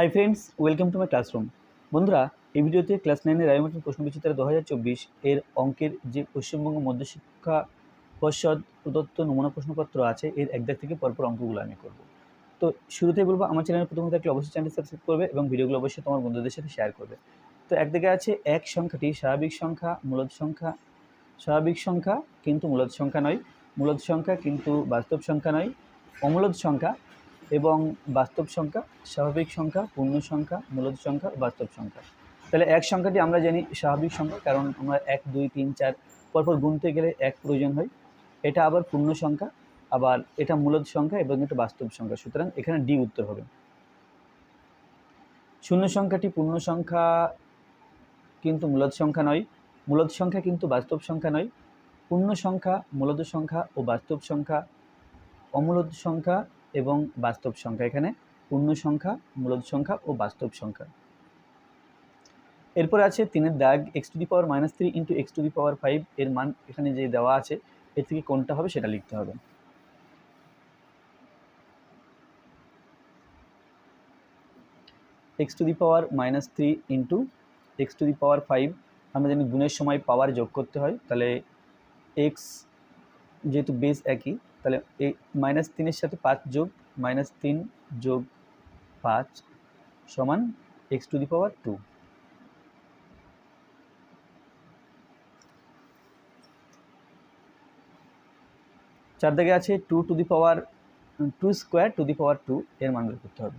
Hi friends welcome to my classroom বন্ধুরা, এই ভিডিওতে ক্লাস নাইনের রায়মাটিন প্রশ্ন বিচিত্রা দু হাজার চব্বিশ এর অঙ্কের যে পশ্চিমবঙ্গ মধ্যশিক্ষা পর্ষদ প্রদত্ত নমুনা প্রশ্নপত্র আছে, এর এক দাগ থেকে পরপর অঙ্কগুলো আমি করব। তো শুরুতেই বলব, আমার চ্যানেল প্রথমে থাকলে অবশ্যই চ্যানেল সাবস্ক্রাইব করবে এবং ভিডিওগুলো অবশ্যই তোমার বন্ধুদের সাথে শেয়ার করবে। তো এক দিকে আছে এক সংখ্যাটি স্বাভাবিক সংখ্যা, মূলদ সংখ্যা। স্বাভাবিক সংখ্যা কিন্তু মূলদ সংখ্যা নয়, মূলদ সংখ্যা কিন্তু বাস্তব সংখ্যা নয়, অমূলদ সংখ্যা এবং বাস্তব সংখ্যা, স্বাভাবিক সংখ্যা, পূর্ণ সংখ্যা, মূলত সংখ্যা, বাস্তব সংখ্যা। তাহলে এক সংখ্যাটি আমরা জানি স্বাভাবিক সংখ্যা, কারণ আমরা এক, দুই, তিন, চার পরপর গুনতে গেলে এক প্রয়োজন হয়। এটা আবার পূর্ণ সংখ্যা, আবার এটা মূলত সংখ্যা এবং এটা বাস্তব সংখ্যা। সুতরাং এখানে ডি উত্তর হবে। শূন্য সংখ্যাটি পূর্ণ সংখ্যা কিন্তু মূলদ সংখ্যা নয়। মূলত সংখ্যা কিন্তু বাস্তব সংখ্যা নয়। পূর্ণ সংখ্যা, মূলত সংখ্যা ও বাস্তব সংখ্যা, অমূলত সংখ্যা এবং বাস্তব সংখ্যা এখানে পূর্ণ সংখ্যা, মূলদ সংখ্যা ও বাস্তব সংখ্যা। এরপর আছে তিনের দাগ x to the power minus three into x to the power five এর মান এখানে যে দেওয়া আছে, এর থেকে কোনটা হবে সেটা লিখতে হবে। X to the power minus three into x to the power five আমরা জানি গুণের সময় পাওয়ার যোগ করতে হয়, তাহলে এক্স যেহেতু বেস একই তাহলে এই মাইনাস তিনের সাথে পাঁচ যোগ মাইনাস তিন যোগ পাঁচ সমান x to the power two চার দাগে আছে two to the power two square to the power two এর মান বের করতে হবে।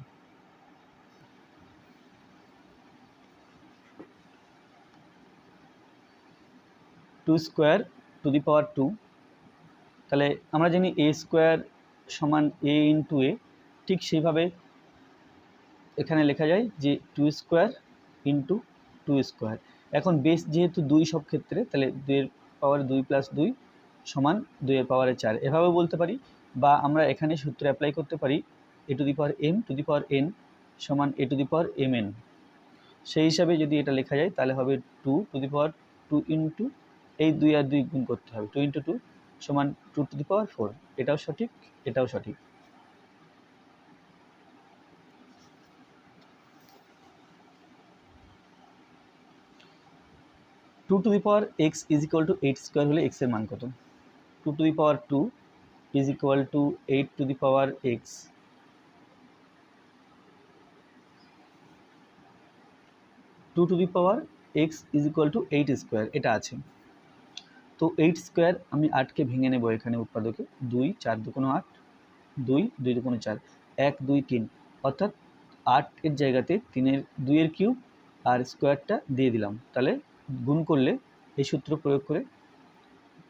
Two square to the power two তাহলে আমরা জানি এ স্কোয়ার সমান এ ইন্টু এ ঠিক সেইভাবে এখানে লেখা যায় যে two square into two square এখন বেস যেহেতু দুই সব ক্ষেত্রে তাহলে দুইয়ের পাওয়ার দুই প্লাস দুই সমান দুইয়ের পাওয়ারে চার। এভাবে বলতে পারি বা আমরা এখানে সূত্র অ্যাপ্লাই করতে পারি A to the power M to the power N সমান A to the power M N সেই হিসাবে যদি এটা লেখা যায় তাহলে হবে two to the power two into এই দুই আর দুই গুণ করতে হবে। টু ইন্টু টু সমান two to the power four এটাও সঠিক এটাও সঠিক। Two to the power x is equal to eight square হলে এক্সের মান কত? Two to the power two is equal to eight two the power x two to the power x is equal to eight square এটা আছে। তো eight square আমি আটকে ভেঙে নেব এখানে উৎপাদকে। দুই, চার দুকোনো আট, দুই দুই দুকোনো চার, এক, দুই, তিন। অর্থাৎ আট এর জায়গাতে তিনের দুইয়ের কিউব আর স্কোয়ারটা দিয়ে দিলাম। তাহলে গুণ করলে এই সূত্র প্রয়োগ করে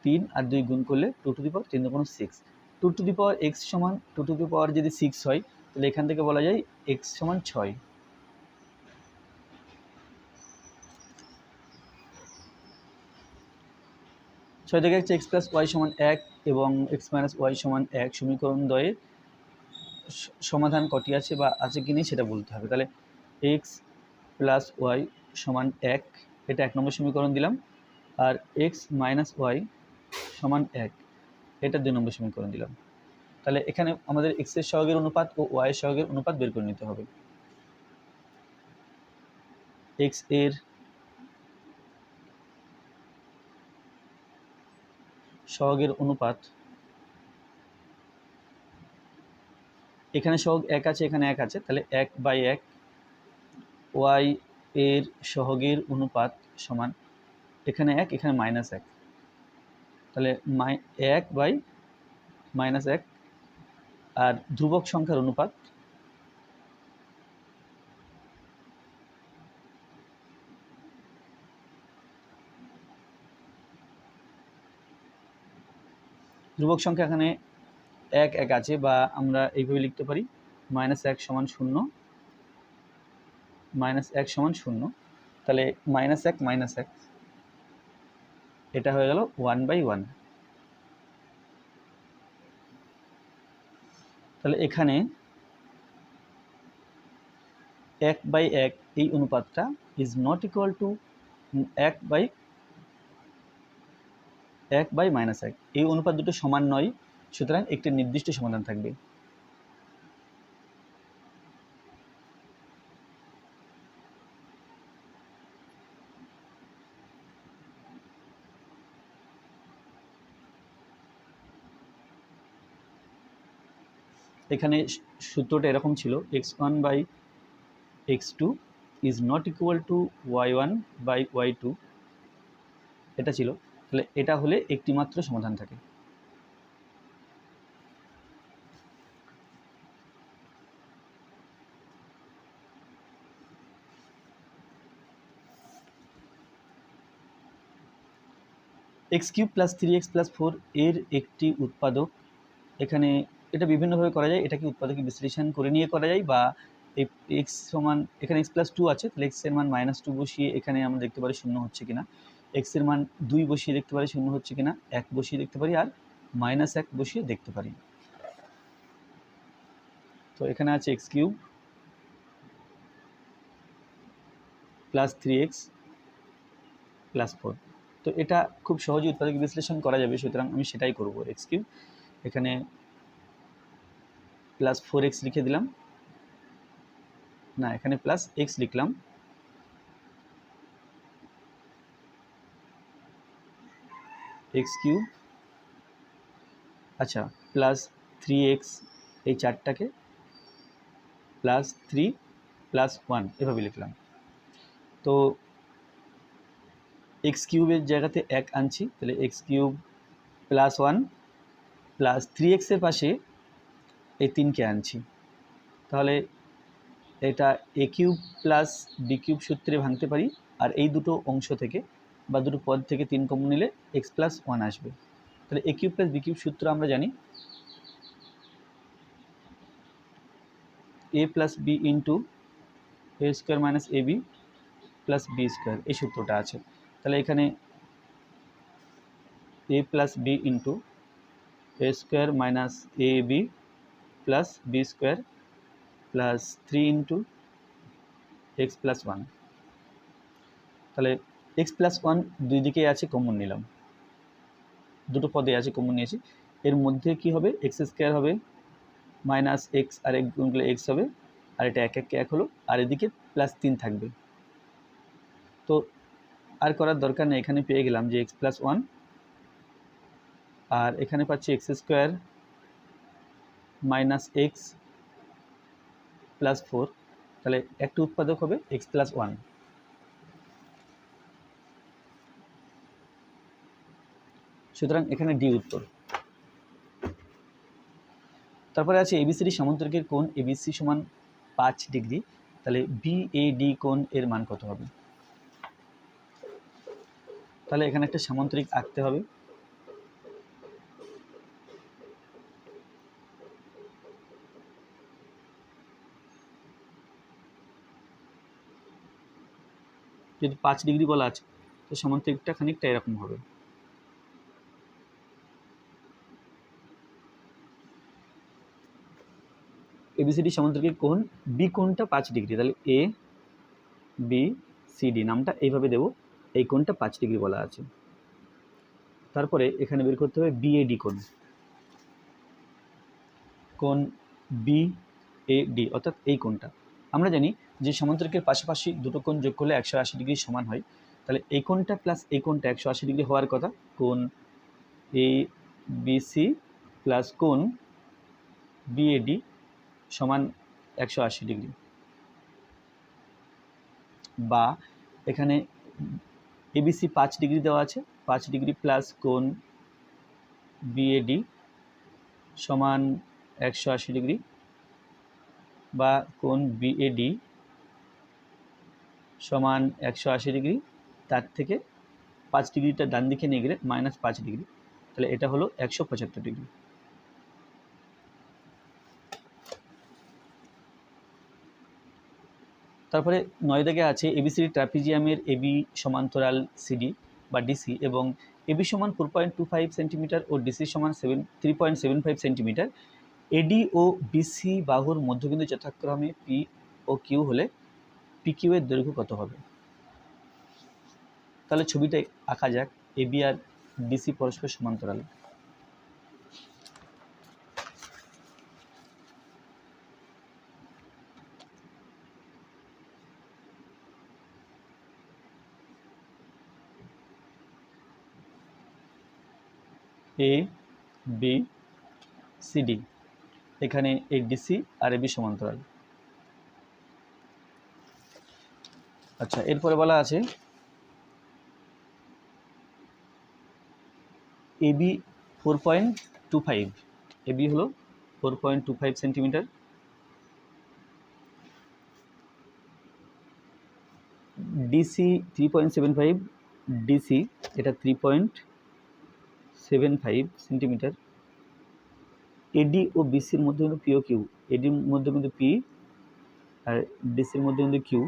তিন আর দুই গুণ করলে টু টু দি পাওয়ার তিন দুকোনো six two to the power x সমান টু টু দি পাওয়ার যদি সিক্স হয়, তাহলে এখান থেকে বলা যায় এক্স সমান ছয়। ছয় থেকে হচ্ছে এক্স প্লাস ওয়াই সমান এক এবং এক্স মাইনাস ওয়াই সমান এক। সমীকরণ দ্বয়ের সমাধান কটি আছে বা আছে কি নেই সেটা বলতে হবে। তাহলে এক্স প্লাস ওয়াই সমান এক, এটা এক নম্বর সমীকরণ দিলাম। আর এক্স মাইনাস ওয়াই সমান এক, এটা দুই নম্বর সমীকরণ দিলাম। তাহলে এখানে আমাদের এক্সের সহগের অনুপাত ও ওয়াইয়ের সহগের অনুপাত বের করে নিতে হবে। এক্সের সহগের অনুপাত। এখানে সহগ এক আছে, এখানে এক আছে, তাহলে এক বাই এক ওয়াই এর সহগের অনুপাত সমান এখানে এক, এখানে মাইনাস এক। তাহলে মাই, এক বাই মাইনাস এক আর ধ্রুবক সংখ্যার অনুপাত ধ্রুবক সংখ্যা এখানে এক এক আছে বা আমরা এইভাবে লিখতে পারি। মাইনাস এক সমান শূন্য। মাইনাস এক সমান শূন্য। তাহলে মাইনাস এক মাইনাস এক। এটা হয়ে গেল ওয়ান বাই ওয়ান। তাহলে এখানে এক বাই এক এই অনুপাতটা ইজ নট ইকুয়াল টু এক বাই এক বাই মাইনাস এক। এই অনুপাত দুটো সমান নয়, সুতরাং একটি নির্দিষ্ট সমাধান থাকবে। এখানে সূত্রটা এরকম ছিল, x one by x two is not equal to y one by y two. এটা ছিল। তাহলে এটা হলে একটি মাত্র সমাধান থাকে। X cube plus three x plus four এর একটি উৎপাদক। এখানে এটা বিভিন্নভাবে করা যায়। এটাকে উৎপাদকে বিশ্লেষণ করে নিয়ে করা যায় বা এক্স সমান, এখানে এক্স প্লাস টু আছে, তাহলে এক্সের মান মাইনাস টু বসিয়ে এখানে আমরা দেখতে পারি শূন্য হচ্ছে কিনা। এক্সের মান দুই বসিয়ে দেখতে পারি, শূন্য হচ্ছে কিনা, এক বসিয়ে দেখতে পারি আর মাইনাস এক বসিয়ে দেখতে পারি। তো এখানে আছে x cube plus three x plus four তো এটা খুব সহজে উৎপাদক বিশ্লেষণ করা যাবে, সুতরাং আমি সেটাই করব এক্স কিউব এখানে প্লাস ফোর এক্স লিখে দিলাম। না, এখানে প্লাস এক্স লিখলাম। এক্স কিউব আচ্ছা প্লাস থ্রি এক্স এই চারটাকে প্লাস থ্রি প্লাস ওয়ান এভাবে লিখলাম। তো এক্স কিউবের জায়গাতে এক আনছি, তাহলে x cube plus one plus three এক্সের পাশে এই তিনকে আনছি। তাহলে এটা A cube plus B cube সূত্রে ভাঙতে পারি, আর এই দুটো অংশ থেকে বা দুটো পদ থেকে তিন কমন নিলে এক্স প্লাস ওয়ান আসবে। তাহলে A cube plus B cube সূত্র আমরা জানি A plus B into A square minus A B plus B square এই সূত্রটা আছে। তাহলে এখানে A plus B into A square minus A B plus B square plus three into x plus one তাহলে x plus one দুই দিকেই আছে common নিলাম। দুটো পদে আছে কমন নিয়েছি। এর মধ্যে কি হবে? এক্স স্কোয়ার হবে মাইনাস এক্স আর এক গুণ করলে এক্স হবে, আর এটা এক এক এক হলো, আর এদিকে প্লাস তিন থাকবে। তো আর করার দরকার নেই, এখানে পেয়ে গেলাম যে এক্স প্লাস ওয়ান আর এখানে পাচ্ছি x square minus x plus four তাহলে একটা উৎপাদক হবে এক্স প্লাস ওয়ান সুতরাং এখানে ডি উত্তর। তারপরে আছে এবিসিডি সমান্তরিকের কোণ এবিসি সমান পাঁচ ডিগ্রি, তাহলে বিএডি কোণ এর মান কত হবে? তাহলে এখানে একটা সামান্তরিক আঁকতে হবে। যদি পাঁচ ডিগ্রি বলা আছে, তো সামান্তরিকটা খানিকটা এরকম হবে। এবিসিডি সামান্তরিকের কোণ? বি কোণটা পাঁচ ডিগ্রি। তাহলে এ বি সি ডি নামটা এইভাবে দেবো। এই কোণটা পাঁচ ডিগ্রি বলা আছে। তারপরে এখানে বের করতে হবে বিএডি কোণ। কোণ বি এ ডি অর্থাৎ এই কোণটা। আমরা জানি যে সমান্তরিকের পাশাপাশি দুটো কোণ যোগ করলে একশো আশি ডিগ্রি সমান হয়। তাহলে এই কোণটা প্লাস এই কোণটা একশো আশি ডিগ্রি হওয়ার কথা। কোণ এ বিসি প্লাস কোণ বিএডি সমান একশো আশি ডিগ্রি। বা এখানে এবিসি পাঁচ ডিগ্রি দেওয়া আছে, পাঁচ ডিগ্রি প্লাস কোণ বিএডি সমান একশো আশি ডিগ্রি বা কোণ বিএডি সমান একশো আশি ডিগ্রি, তার থেকে পাঁচ ডিগ্রিটা ডান দিকে নিয়ে গেলে মাইনাস পাঁচ ডিগ্রি। তাহলে এটা হলো একশো পঁচাত্তর ডিগ্রি। তারপরে নয় দাগে আছে এবিসিডি ট্রাপিজিয়ামের এবি সমান্তরাল সিডি বা ডিসি এবং এবি সমান four point two five centimetre ও ডিসি সমান seven three point seven five centimetre AD ও বিসি বাহুর মধ্যবিন্দু যথাক্রমে পি ও কিউ হলে পি কিউ এর দৈর্ঘ্য কত হবে? তাহলে ছবিটা আঁকা যাক। এবি আর ডিসি পরস্পর সমান্তরাল। এ বি সি ডি এখানে এই ডিসি আর এবি সমান্তরাল। আচ্ছা এরপরে বলা আছে AB four point two five AB হলো four point two five centimetre DC three point seven five DC এটা three point seven five centimetre. AD ও বিসির মধ্যে কিন্তু পিও কিউ এডির মধ্যে কিন্তু পি আর ডিসির মধ্যে কিন্তু কিউ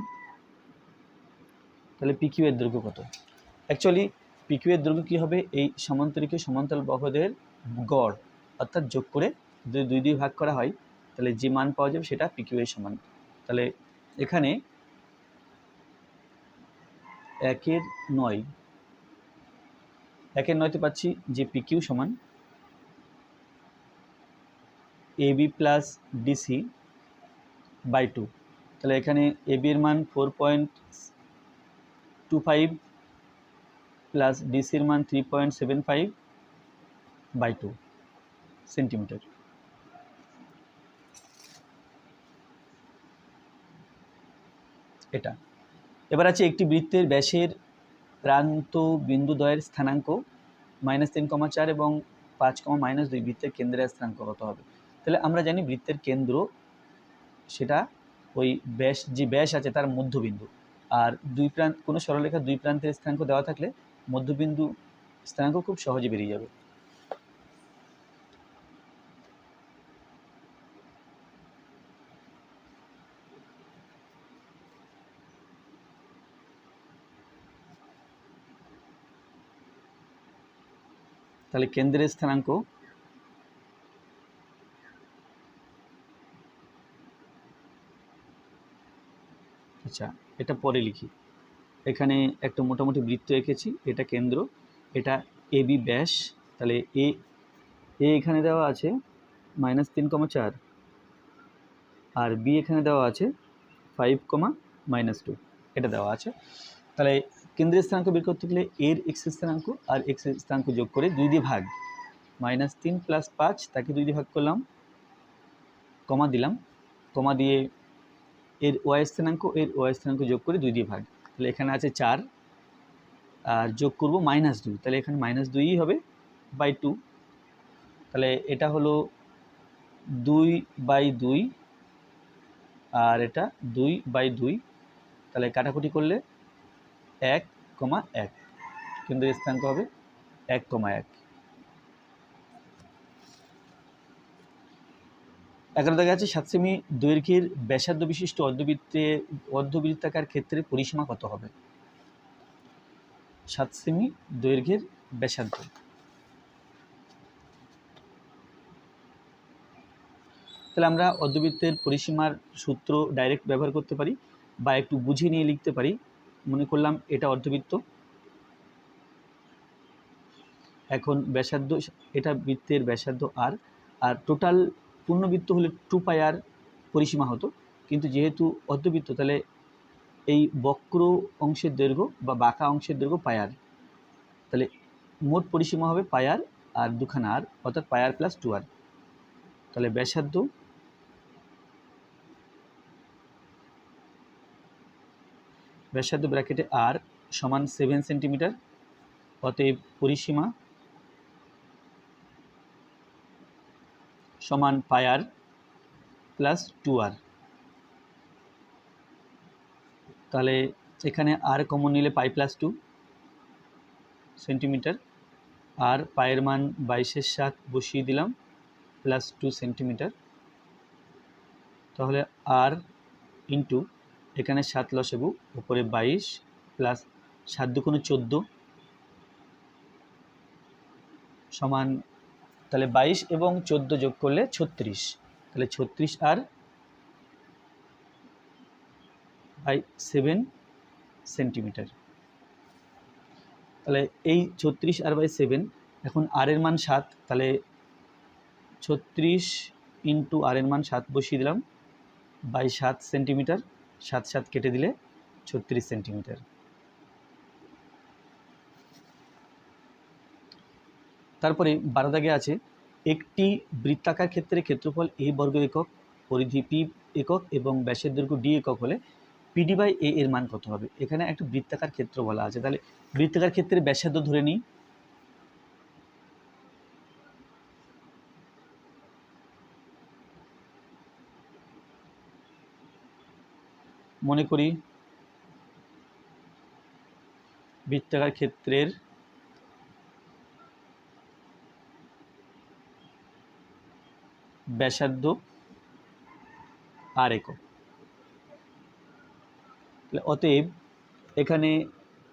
তাহলে পি কিউ এর দৈর্ঘ্য কত? অ্যাকচুয়ালি পি কিউ এর দৈর্ঘ্য কী হবে? এই সমান্তরিক সমান্তরাল বাহুদের গড় অর্থাৎ যোগ করে যদি দুই দুই ভাগ করা হয়, তাহলে যে মান পাওয়া যাবে সেটা পি কিউ এর সমান। তাহলে এখানে একের নয় একের নয়তে পাচ্ছি যে পি কিউ সমান A B plus DC by two তাহলে এখানে এ বির মান four point two five plus ডিসির মান three point seven five by two centimetre এটা। এবার আছে একটি বৃত্তের ব্যাসের প্রান্ত বিন্দুদ্বয়ের স্থানাঙ্ক মাইনাস তিন কমা চার এবং পাঁচ কমা মাইনাস দুই বৃত্তের কেন্দ্রের স্থানাঙ্ক কত হবে? তাহলে আমরা জানি বৃত্তের কেন্দ্র সেটা ওই ব্যাস, যে ব্যাস আছে তার মধ্যবিন্দু। আর দুই প্রান্ত, কোনো সরলরেখা দুই প্রান্তের স্থানাঙ্ক দেওয়া থাকলে মধ্যবিন্দু স্থানাঙ্ক খুব সহজে বেরিয়ে যাবে। তাহলে কেন্দ্রের স্থানাঙ্ক আচ্ছা এটা পরে লিখি। এখানে একটা মোটামুটি বৃত্ত এঁকেছি, এটা কেন্দ্র, এটা এ বি ব্যাস, তাহলে এ এ এখানে দেওয়া আছে মাইনাস তিন কমা চার, আর বি এখানে দেওয়া আছে ফাইভ কমা মাইনাস টু, এটা দেওয়া আছে। তাহলে কেন্দ্রের স্থানাঙ্ক বের করতে গেলে এর এক্স স্থানাঙ্ক আর এক্স স্থানাঙ্ক যোগ করে দুই দিয়ে ভাগ। মাইনাস তিন প্লাস পাঁচ, তাকে দুই দিয়ে ভাগ করলাম, কমা দিলাম, কমা দিয়ে এর ওয়াই স্থানাঙ্ক, এর ওয়াই স্থানাঙ্ক যোগ করে দুই দিয়ে ভাগ। তাহলে এখানে আছে চার, আর যোগ করব মাইনাস দুই, তাহলে এখানে মাইনাস দুইই হবে বাই টু তাহলে এটা হলো দুই বাই দুই, আর এটা দুই বাই দুই। তাহলে কাটাকুটি করলে এক কমা এক, কিন্তু স্থানাঙ্ক হবে এক কমা এক। এগারো দেখা যাচ্ছে সাত সেমি দৈর্ঘ্যের ব্যাসার্ধ বিশিষ্ট অর্ধবৃত্তে, অর্ধবৃত্তাকার ক্ষেত্রে পরিসীমা কত হবে? সাত সেমি দৈর্ঘ্যের ব্যাসার্ধ। তাহলে আমরা অর্ধবৃত্তের পরিসীমার সূত্র ডাইরেক্ট ব্যবহার করতে পারি বা একটু বুঝে নিয়ে লিখতে পারি। মনে করলাম এটা অর্ধবৃত্ত। এখন ব্যাসার্ধ, এটা বৃত্তের ব্যাসার্ধ আর আর টোটাল পূর্ণবৃত্ত হলে টু পাই আর পরিসীমা হতো। কিন্তু যেহেতু অর্ধবৃত্ত, তাহলে এই বক্র অংশের দৈর্ঘ্য বা বাঁকা অংশের দৈর্ঘ্য পায়ার তাহলে মোট পরিসীমা হবে পায়ার আর দুখানা আর অর্থাৎ পায়ার প্লাস টু আর তাহলে ব্যাসার্ধ ব্যাসার্ধ ব্র্যাকেটে আর সমান সেভেন সেন্টিমিটার অতএব পরিসীমা সমান পায়ার প্লাস টু আর তাহলে এখানে আর কমন নিলে পাই প্লাস টু সেন্টিমিটার আর পায়ের মান বাইশের সাত বসিয়ে দিলাম প্লাস টু সেন্টিমিটার তাহলে আর ইন্টু এখানে সাত লসেবু উপরে বাইশ প্লাস সাত দুকোনো চোদ্দ সমান তাহলে বাইশ এবং চোদ্দ যোগ করলে ছত্রিশ। তাহলে ছত্রিশ আর বাই সেভেন সেন্টিমিটার। তাহলে এই ছত্রিশ আর বাই সেভেন, এখন আর এর মান সাত, তাহলে ছত্রিশ ইন্টু আর এর মান সাত বসিয়ে দিলাম, বাই সাত সেন্টিমিটার। সাত সাত কেটে দিলে ছত্রিশ সেন্টিমিটার। তারপরে বারো দাগে আছে, একটি বৃত্তাকার ক্ষেত্রে ক্ষেত্রফল এ বর্গ একক, পরিধি পি একক এবং ব্যাসের দৈর্ঘ্য ডি একক হলে পিডি বাই এ এর মান কত হবে? এখানে একটা বৃত্তাকার ক্ষেত্র বলা আছে। তাহলে বৃত্তাকার ক্ষেত্রে ব্যাসার্ধ ধরে নিই মনে করি বৃত্তাকার ক্ষেত্রের ব্যাসার্ধ আর একক। অতএব এখানে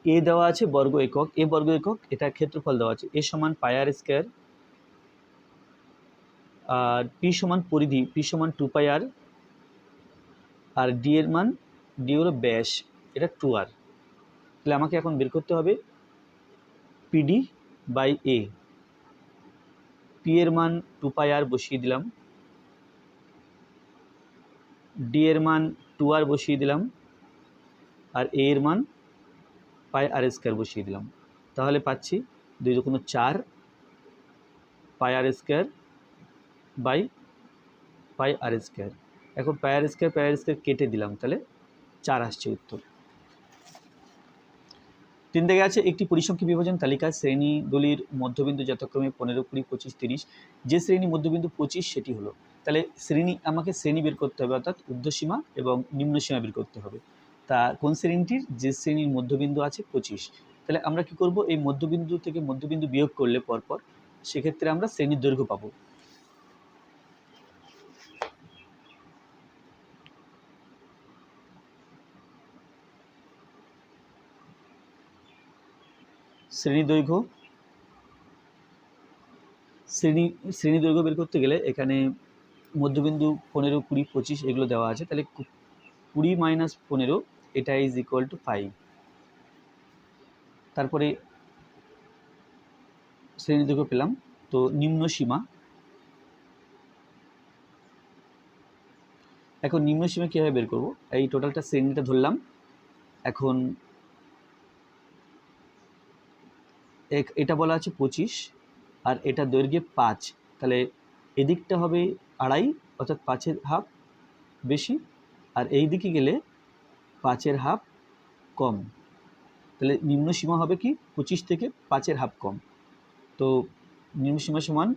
এ দেওয়া আছে বর্গ একক, এ বর্গ একক এটা ক্ষেত্রফল দেওয়া আছে, এ সমান পায়ার স্কোয়ার, আর পি সমান পরিধি, পি সমান টু পাই আর আর ডি এর মান ডি হলো ব্যাস, এটা টু আর। তাহলে আমাকে এখন বের করতে হবে পিডি বাই এ পি এর মান টু পাই আর বসিয়ে দিলাম। ডি এর মান টু আর বসিয়ে দিলাম। আর এ এর মান পাই আর স্কোয়ার বসিয়ে দিলাম। তাহলে পাচ্ছি দুই দুগুণ চার pi r square by pi r square এখন পাই আর স্কোয়ার পাই আর স্কোয়ার কেটে দিলাম তাহলে। আসছে উত্তর। তিন দিকে আছে একটি পরিসংখ্যা বিভাজন তালিকা শ্রেণীগুলির মধ্যবিন্দু যথাক্রমে পনেরো, কুড়ি, পঁচিশ, তিরিশ। যে শ্রেণি মধ্যবিন্দু পঁচিশ, সেটি হলো, তাহলে শ্রেণি, আমাকে শ্রেণি বের করতে হবে অর্থাৎ ঊর্ধ্বসীমা এবং নিম্নসীমা বের করতে হবে। তা কোন শ্রেণীটির? যে শ্রেণির মধ্যবিন্দু আছে পঁচিশ। তাহলে আমরা কি করব? এই মধ্যবিন্দু থেকে মধ্যবিন্দু বিয়োগ করলে পরপর সেক্ষেত্রে আমরা শ্রেণির দৈর্ঘ্য পাবো। শ্রেণি দৈর্ঘ্য শ্রেণি শ্রেণি দৈর্ঘ্য বের করতে গেলে এখানে মধ্যবিন্দু পনেরো, কুড়ি, পঁচিশ এগুলো দেওয়া আছে। তাহলে কুড়ি মাইনাস পনেরো, এটা ইজ ইকুয়াল টু ফাইভ তারপরে শ্রেণি দৈর্ঘ্য পেলাম, তো নিম্ন সীমা। এখন নিম্ন সীমা কীভাবে বের করব? এই টোটালটা শ্রেণীটা ধরলাম। এখন এক- এটা বলা আছে পঁচিশ, আর এটা দৈর্ঘ্যে পাঁচ। তাহলে এদিকটা হবে আড়াই, অর্থাৎ পাঁচের হাফ বেশি, আর এই দিকে গেলে পাঁচের হাফ কম। তাহলে নিম্ন সীমা হবে কি? পঁচিশ থেকে পাঁচের হাফ কম। তো নিম্ন সীমা সমান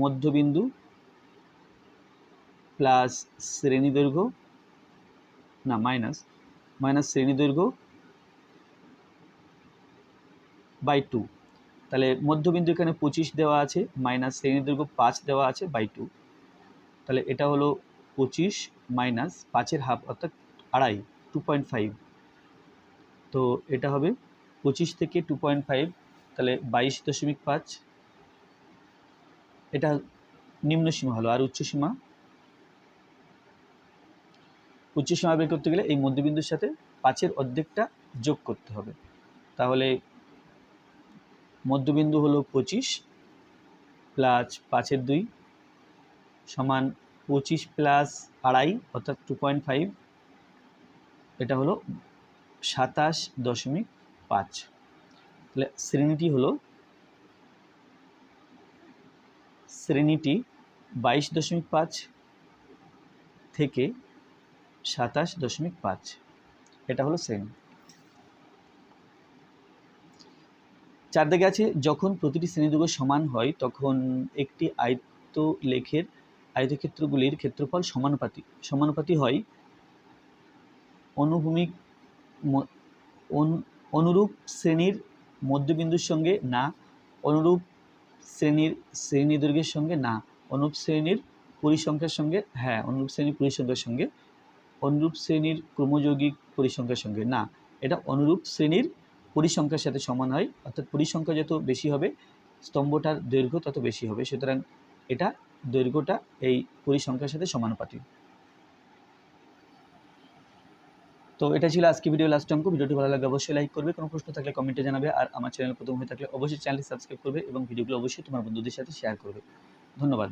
মধ্যবিন্দু প্লাস শ্রেণি দৈর্ঘ্য না, মাইনাস মাইনাস শ্রেণি দৈর্ঘ্য বাই টু তাহলে মধ্যবিন্দু এখানে পঁচিশ দেওয়া আছে মাইনাস শ্রেণি দৈর্ঘ্য পাঁচ দেওয়া আছে বাই টু তাহলে এটা হলো পঁচিশ মাইনাস পাঁচের হাফ অর্থাৎ আড়াই টু পয়েন্ট ফাইভ তো এটা হবে পঁচিশ থেকে টু পয়েন্ট ফাইভ তাহলে বাইশ দশমিক পাঁচ। এটা নিম্ন সীমা হলো আর উচ্চ সীমা। উচ্চ সীমা বের করতে গেলে এই মধ্যবিন্দুর সাথে পাঁচের অর্ধেকটা যোগ করতে হবে। তাহলে মধ্যবিন্দু হলো পঁচিশ প্লাস পাঁচের দুই সমান পঁচিশ প্লাস আড়াই, অর্থাৎ টু পয়েন্ট ফাইভ এটা হলো সাতাশ দশমিক পাঁচ। তাহলে শ্রেণীটি হলো শ্রেণীটি বাইশ দশমিক পাঁচ থেকে সাতাশ দশমিক পাঁচ। এটা হলো শ্রেণি। চার দিকে আছে, যখন প্রতিটি শ্রেণীদৈর্ঘ্য সমান হয়, তখন একটি আয়ত্ত লেখের আয়তক্ষেত্রগুলির ক্ষেত্রফল সমানুপাতি সমানুপাতি হয় অনুভূমিক অনু- অনুরূপ শ্রেণির মধ্যবিন্দুর সঙ্গে না, অনুরূপ শ্রেণির শ্রেণি দৈর্ঘ্যের সঙ্গে না, অনুরূপ শ্রেণির পরিসংখ্যার সঙ্গে হ্যাঁ অনুরূপ শ্রেণির পরিসংখ্যার সঙ্গে, অনুরূপ শ্রেণির ক্রমযৌগিক পরিসংখ্যার সঙ্গে না, এটা অনুরূপ শ্রেণির পরিসংখ্যার সাথে সমান হয়, অর্থাৎ পরিসংখ্যা যত বেশি হবে, স্তম্ভটার দৈর্ঘ্য তত বেশি হবে। সুতরাং এটা দৈর্ঘ্যটা এই পরিসংখ্যার সাথে সমানুপাতিক। তো এটা ছিল আজকে ভিডিও লাস্ট অঙ্ক। ভিডিওটি ভালো লাগলে অবশ্যই লাইক করবে। কোনো প্রশ্ন থাকলে কমেন্টে জানাবে। আর আমার চ্যানেল প্রথম হয়ে থাকলে অবশ্যই চ্যানেলটি সাবস্ক্রাইব করবে এবং ভিডিওগুলো অবশ্যই তোমার বন্ধুদের সাথে শেয়ার করবে। ধন্যবাদ।